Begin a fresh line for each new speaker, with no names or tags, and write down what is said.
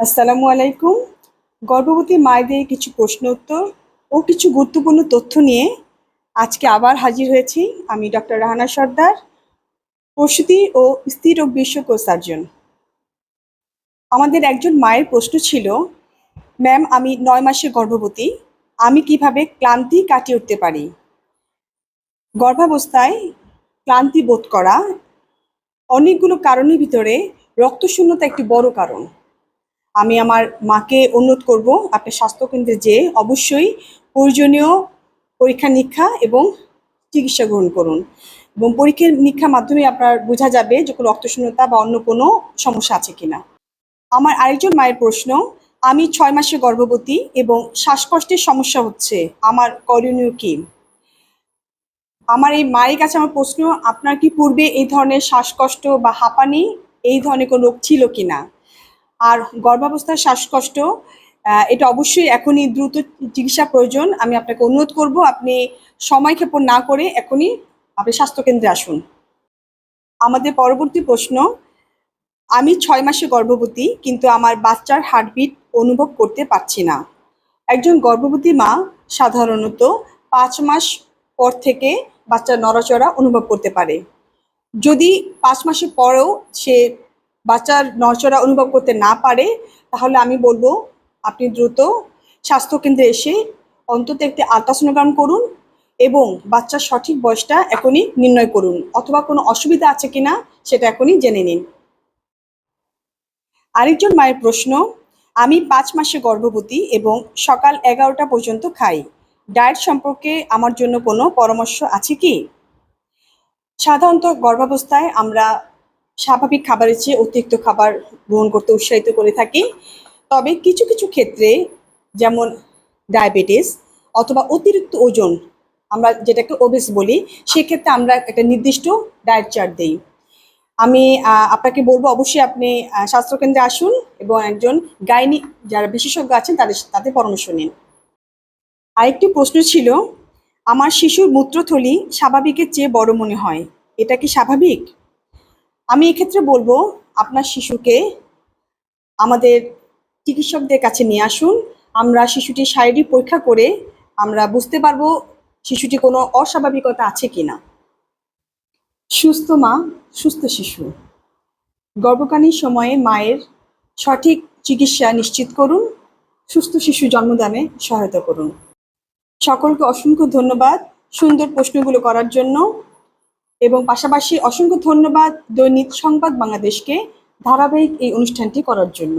আসসালামু আলাইকুম। গর্ভবতী মায়েদের কিছু প্রশ্ন উত্তর ও কিছু গুরুত্বপূর্ণ তথ্য নিয়ে আজকে আবার হাজির হয়েছি আমি ডক্টর রাহানা সর্দার, প্রসূতি ও স্ত্রীরোগ বিশেষজ্ঞ সার্জন। আমাদের একজন মায়ের প্রশ্ন ছিল, ম্যাম, আমি নয় মাসের গর্ভবতী, আমি কীভাবে ক্লান্তি কাটিয়ে উঠতে পারি? গর্ভাবস্থায় ক্লান্তি বোধ করা অনেকগুলো কারণের ভিতরে রক্তশূন্যতা একটি বড় কারণ। আমি আমার মাকে অনুরোধ করব আপনি স্বাস্থ্যকেন্দ্রে যেয়ে অবশ্যই প্রয়োজনীয় পরীক্ষা নিরীক্ষা এবং চিকিৎসা গ্রহণ করুন। এবং পরীক্ষা নিরীক্ষার মাধ্যমে আপনার বোঝা যাবে যে কোনো রক্তশূন্যতা বা অন্য কোনো সমস্যা আছে কিনা। আমার আরেকজন মায়ের প্রশ্ন, আমি ছয় মাসের গর্ভবতী এবং শ্বাসকষ্টের সমস্যা হচ্ছে, আমার করণীয় কি? আমার এই মায়ের কাছে আমার প্রশ্ন, আপনার কি পূর্বে এই ধরনের শ্বাসকষ্ট বা হাঁপানি এই ধরনের কোনো রোগ ছিল কিনা? আর গর্ভাবস্থার শ্বাসকষ্ট এটা অবশ্যই এখনই দ্রুত চিকিৎসা প্রয়োজন। আমি আপনাকে অনুরোধ করব, আপনি সময় ক্ষেপণ না করে এখনই আপনি স্বাস্থ্যকেন্দ্রে আসুন। আমাদের পরবর্তী প্রশ্ন, আমি ছয় মাসে গর্ভবতী, কিন্তু আমার বাচ্চার হার্টবিট অনুভব করতে পারছি না। একজন গর্ভবতী মা সাধারণত পাঁচ মাস পর থেকে বাচ্চার নড়াচড়া অনুভব করতে পারে। যদি পাঁচ মাসের পরেও সে বাচ্চার নড়চড়া অনুভব করতে না পারে, তাহলে আমি বলব আপনি দ্রুত স্বাস্থ্যকেন্দ্রে এসে অন্তত একটি আলট্রাসোনোগ্রাম করুন এবং বাচ্চার সঠিক বয়সটা এখনই নির্ণয় করুন, অথবা কোনো অসুবিধা আছে কিনা সেটা এখনই জেনে নিন। আরেকজন মায়ের প্রশ্ন, আমি পাঁচ মাসে গর্ভবতী এবং সকাল এগারোটা পর্যন্ত খাই, ডায়েট সম্পর্কে আমার জন্য কোনো পরামর্শ আছে কি? সাধারণত গর্ভাবস্থায় আমরা স্বাভাবিক খাবারের চেয়ে অতিরিক্ত খাবার গ্রহণ করতে উৎসাহিত করে থাকি। তবে কিছু কিছু ক্ষেত্রে যেমন ডায়াবেটিস অথবা অতিরিক্ত ওজন, আমরা যেটাকে ওবেস বলি, সেক্ষেত্রে আমরা একটা নির্দিষ্ট ডায়েট চার্ট দিই। আমি আপনাকে বলব অবশ্যই আপনি স্বাস্থ্যকেন্দ্রে আসুন এবং একজন গাইনি, যারা বিশেষজ্ঞ আছেন তাদের তাদের পরামর্শ নিন। আরেকটি প্রশ্ন ছিল, আমার শিশুর মূত্রথলি স্বাভাবিকের চেয়ে বড় মনে হয়, এটা কি স্বাভাবিক? আমি এক্ষেত্রে বলব, আপনার শিশুকে আমাদের চিকিৎসকদের কাছে নিয়ে আসুন। আমরা শিশুটির শারীরিক পরীক্ষা করে আমরা বুঝতে পারব শিশুটি কোনো অস্বাভাবিকতা আছে কি না সুস্থ মা, সুস্থ শিশু। গর্ভকালীন সময়ে মায়ের সঠিক চিকিৎসা নিশ্চিত করুন, সুস্থ শিশু জন্মদানে সহায়তা করুন। সকলকে অসংখ্য ধন্যবাদ সুন্দর প্রশ্নগুলো করার জন্য। এবং পাশাপাশি অসংখ্য ধন্যবাদ দৈনিক সংবাদ বাংলাদেশকে ধারাবাহিক এই অনুষ্ঠানটি করার জন্য।